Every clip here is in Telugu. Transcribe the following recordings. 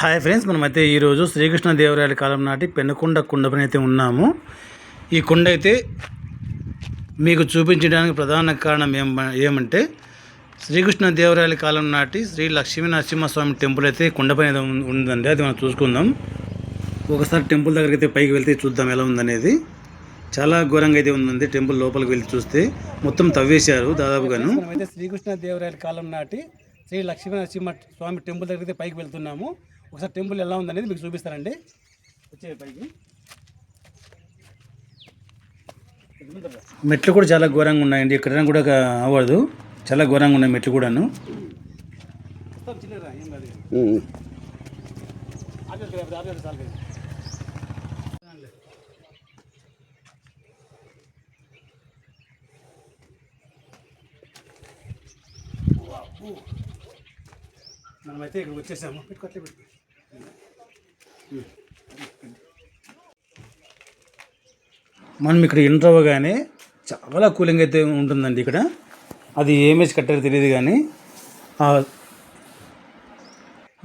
హాయ్ ఫ్రెండ్స్ మనమైతే ఈరోజు శ్రీకృష్ణదేవరాయల కాలం నాటి పెనుకొండ కుండపని అయితే ఉన్నాము. ఈ కుండ అయితే మీకు చూపించడానికి ప్రధాన కారణం ఏం ఏమంటే శ్రీకృష్ణదేవరాయల కాలం నాటి శ్రీ లక్ష్మీ నరసింహస్వామి టెంపుల్ అయితే కొండపైన ఉందండి. అది మనం చూసుకుందాం. ఒకసారి టెంపుల్ దగ్గరికి అయితే పైకి వెళ్తే చూద్దాం ఎలా ఉందనేది. చాలా ఘోరంగా అయితే ఉందండి టెంపుల్ లోపలికి వెళ్ళి చూస్తే. మొత్తం తవ్వేశారు దాదాపుగాను. అయితే శ్రీకృష్ణదేవరాయల కాలం నాటి శ్రీ లక్ష్మీ నరసింహ స్వామి టెంపుల్ దగ్గరికి అయితే పైకి వెళ్తున్నాము. ఒకసారి టెంపుల్ ఎలా ఉందనేది మీకు చూపిస్తానండి. వచ్చే పైకి. మెట్లు కూడా చాలా ఘోరంగా ఉన్నాయండి. ఇక్కడ కూడా అవ్వదు. చాలా ఘోరంగా ఉన్నాయి మెట్లు కూడాను. మనమైతే ఇక్కడ వచ్చేసాము. పెట్టుకోట్లే పెట్టు మనం ఇక్కడ ఎంటర్ అవ్వగానే చాలా కూలింగ్ అయితే ఉంటుందండి ఇక్కడ. అది ఏమేజ్ కట్టారో తెలియదు కానీ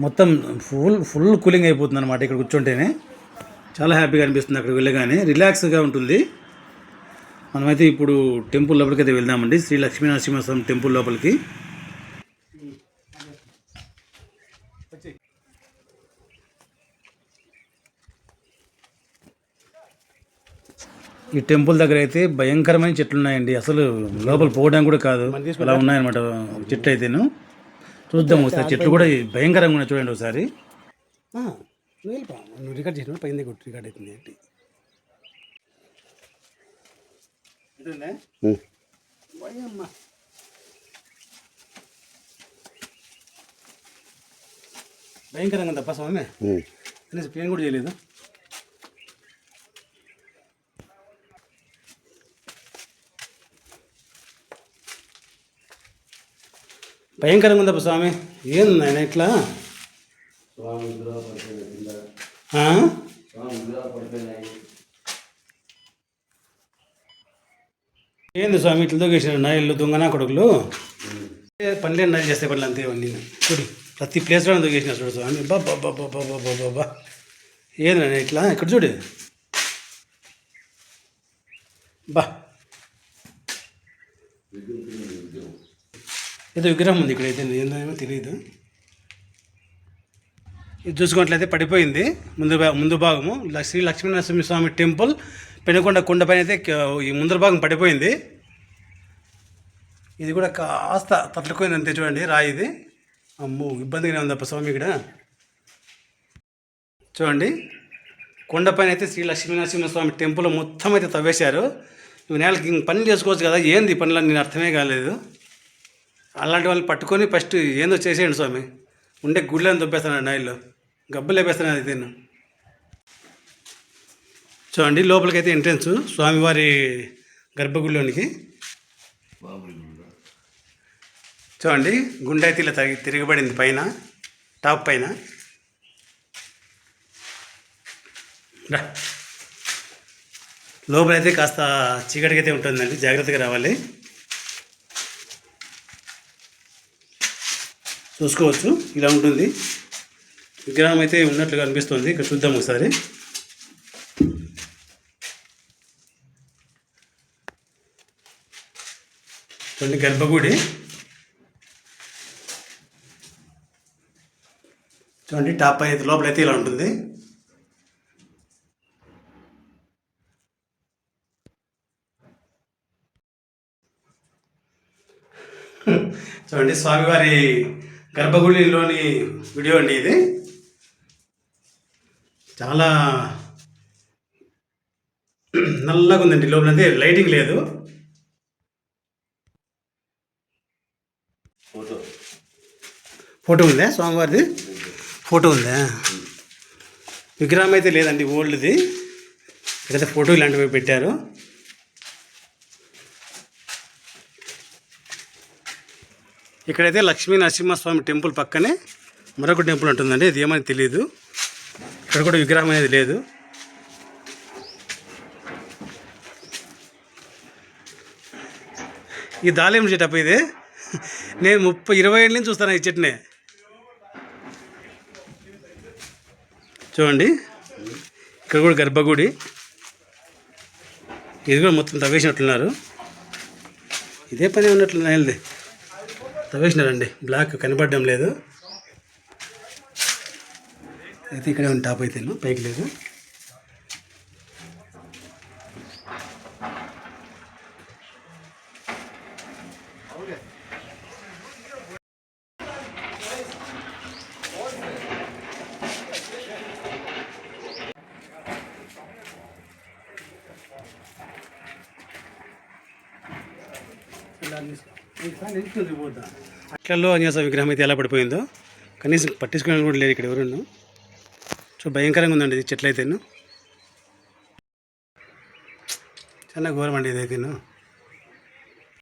మొత్తం ఫుల్ ఫుల్ కూలింగ్ అయిపోతుంది అనమాట ఇక్కడ కూర్చుంటేనే. చాలా హ్యాపీగా అనిపిస్తుంది అక్కడికి వెళ్ళగానే. రిలాక్స్గా ఉంటుంది. మనమైతే ఇప్పుడు టెంపుల్ లోపలికి అయితే వెళ్దామండి. శ్రీ లక్ష్మీ నరసింహస్వామి టెంపుల్ లోపలికి. ఈ టెంపుల్ దగ్గర అయితే భయంకరమైన చెట్లు ఉన్నాయండి. అసలు లోపల పోవడానికి కూడా కాదు. అలా ఉన్నాయన్నమాట చెట్లు అయితేను. చూద్దాం ఒకసారి. చెట్లు కూడా భయంకరంగా ఉన్నాయి చూడండి ఒకసారి. నువ్వు రికార్డ్ చేసిన పైన కొట్టు రికార్డ్ అవుతుంది ఏంటి? భయంకరంగా తప్ప స్వామి? కనీసం క్లీన్ కూడా చేయలేదు. భయంకరంగా ఉందప్ప స్వామి. ఏంది నాయన ఇట్లా? ఏంది స్వామి ఇట్లా దొంగేసిన నాయలు దొంగనా కొడుకులు? ఏ పనులే నాయలు చేస్తే పనులు అంతే ఇవన్నీ చూడు ప్రతి ప్లేస్లో దొంగేసిన చూడు స్వామి. బాబా బాబా బాబా బాబా బాబా ఏంది నాయన ఇట్లా? ఇక్కడ చూడు. బా. ఏదో విగ్రహం ఉంది ఇక్కడ అయితే ఏందో తెలియదు ఇది చూసుకున్నట్లయితే పడిపోయింది. ముందు ముందు భాగము శ్రీ లక్ష్మీనరసింహ స్వామి టెంపుల్ పెనుకొండ కొండపైన అయితే ఈ ముందర భాగం పడిపోయింది. ఇది కూడా కాస్త తట్లుకోయింది అంతే చూడండి రాయి ఇది అమ్మో ఇబ్బందిగానే ఉందప్ప స్వామి ఇక్కడ. చూడండి కొండపైన అయితే శ్రీ లక్ష్మీనరసింహ స్వామి టెంపుల్ మొత్తం అయితే తవ్వేశారు. ఇవి నేలకి పని చేసుకోవచ్చు కదా ఏంది ఈ పనులు నేను అర్థమే కాలేదు. అలాంటి వాళ్ళు పట్టుకొని ఫస్ట్ ఏందో చేసేయండి స్వామి. ఉండే గుళ్ళని దొబ్బేస్తాను నైల్లో గబ్బలు లేపేస్తాను అది తిన్ను చూడండి లోపలికి అయితే ఎంట్రన్స్. స్వామివారి గర్భగుడిలోనికి. చూడండి గుండె అయితే ఇలా తిరిగి తిరగబడింది పైన టాప్ పైన. లోపలైతే కాస్త చీకటికైతే ఉంటుందండి. జాగ్రత్తగా రావాలి. చూసుకోవచ్చు. ఇలా ఉంటుంది. విగ్రహం అయితే ఉన్నట్లుగా అనిపిస్తుంది. ఇక్కడ చూద్దాం ఒకసారి. చూడండి గర్భగుడి. చూడండి టాప్ పైన అయితే లోపల అయితే ఇలా ఉంటుంది. చూడండి స్వామివారి గర్భగుడిలోని వీడియో అండి ఇది. చాలా నల్లగా ఉందండి. లోపల అయితే లైటింగ్ లేదు. ఫోటో. ఉందా? స్వామివారిది? ఫోటో ఉందా? విగ్రహం అయితే లేదండి ఓల్డ్ది. ఇక్కడైతే ఫోటో ఇలాంటివి పెట్టారు. ఇక్కడైతే లక్ష్మీ నరసింహస్వామి టెంపుల్ పక్కనే మరొక టెంపుల్ ఉంటుందండి. ఇది ఏమని తెలియదు ఇక్కడ కూడా విగ్రహం అనేది లేదు. ఈ దాలేం చెట్టు ఇది? నేను ముప్పై ఇరవై ఏళ్ళ నుంచి చూస్తాను ఈ చెట్టునే. చూడండి. ఇక్కడ కూడా గర్భగుడి. ఇది కూడా మొత్తం తవ్వేసినట్లున్నారు. ఇదే పని ఉన్నట్లు నేలది తవ్వేసినారండి. బ్లాక్ కనపడడం లేదు. అయితే ఇక్కడే ఉంది టాప్ అయితే పైకి లేదు. అట్లలో అన్యాస విగ్రహం అయితే ఎలా పడిపోయిందో? కనీసం పట్టించుకునే కూడా లేదు ఇక్కడ ఎవరు సో భయంకరంగా ఉందండి ఇది చెట్లయితేను. చాలా ఘోరం అండి ఇదైతేను.